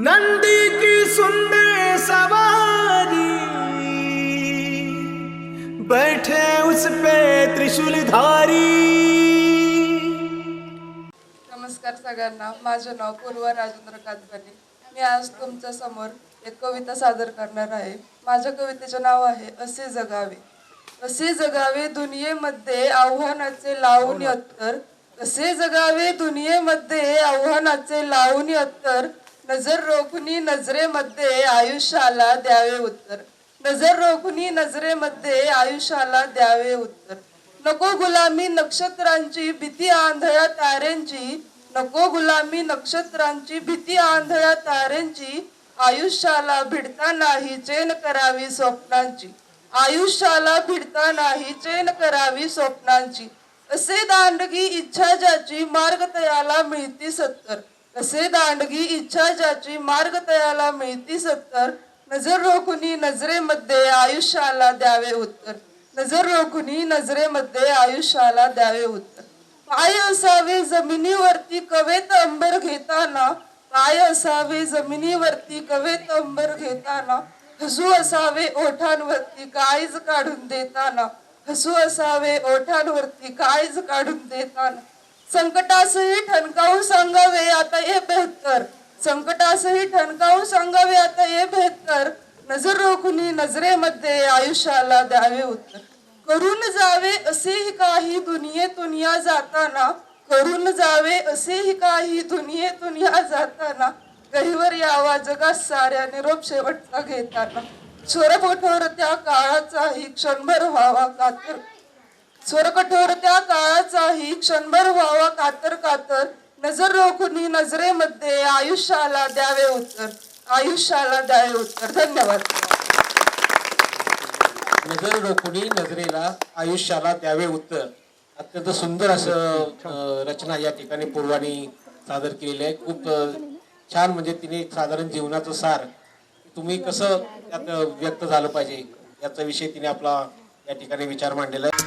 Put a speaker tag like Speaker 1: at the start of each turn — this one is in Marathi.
Speaker 1: नंदी की सुंदर सवारी। बैठे उस पे त्रिशूलधारी
Speaker 2: नमस्कार सगळ्यांना. माझे नाव पूर्वा राजेंद्र कातकर्णी मी आज तुमच्यासमोर एक कविता सादर करणार आहे. माझ्या कवितेचे नाव आहे असे जगावे. असे जगावे दुनियेमध्ये आव्हानाचे लावून अत्तर. असे जगावे दुनियेमध्ये आव्हानाचे लावून अत्तर. नजर रोखुनी नजरेमध्ये आयुष्याला द्यावे उत्तर. नजर रोखुनी नजरेमध्ये आयुष्याला द्यावे उत्तर. नको गुलामी नक्षत्रांची भीती आंधळ्या ताऱ्यांची नको गुलामी नक्षत्रांची भीती आंधळ्या ताऱ्यांची आयुष्याला भिडता नाही चेन करावी स्वप्नांची. आयुष्याला भिडता नाही चेन करावी स्वप्नांची. असे दांडगी इच्छा ज्याची मार्ग तयाला मिळती सत्तर. असे दांडगी इच्छा ज्याची मार्ग तयाला मिळती सत्तर. नजर रोखुनी नजरेमध्ये आयुष्याला द्यावे उत्तर. नजर रोखुनी नजरेमध्ये आयुष्याला द्यावे उत्तर. पाय असावे जमिनीवरती कवेत अंबर घेताना. पाय असावे जमिनीवरती कवेत अंबर घेताना. हसू असावे ओठांवरती काळीज काढून देताना. हसू असावे ओठांवरती काळीज काढून देताना. संकटासही ठणकावून सांगावे आता हे बेहत्तर संकटासही ठणकावून सांगावे आता हे बेहत्तर नजर रोखुनी नजरेमध्ये आयुष्याला द्यावे उत्तर. करून जावे असेही काही दुनियेतून या जाताना करून जावे असेही काही दुनियेतून या जाताना गहीवर यावा जगात साऱ्या निरोप शेवटचा घेताना. स्वरकठोर त्या काळाचाही क्षणभर व्हावा कातर. स्वरकठोर त्या काळाचाही क्षणभर व्हावा कातर कातर नजर रोखुनी नजरेमध्ये आयुष्याला द्यावे उत्तर. आयुष्याला द्यावे उत्तर. धन्यवाद.
Speaker 3: नजर रोखुनी नजरेला आयुष्याला द्यावे उत्तर. अत्यंत सुंदर असं रचना या ठिकाणी पूर्वानी सादर केलेली आहे. खूप छान म्हणजे तिने एक साधारण जीवनाचं सार. तुम्ही कसं त्यात व्यक्त झालं पाहिजे याचा विषय तिने आपला या ठिकाणी विचार मांडलेला आहे.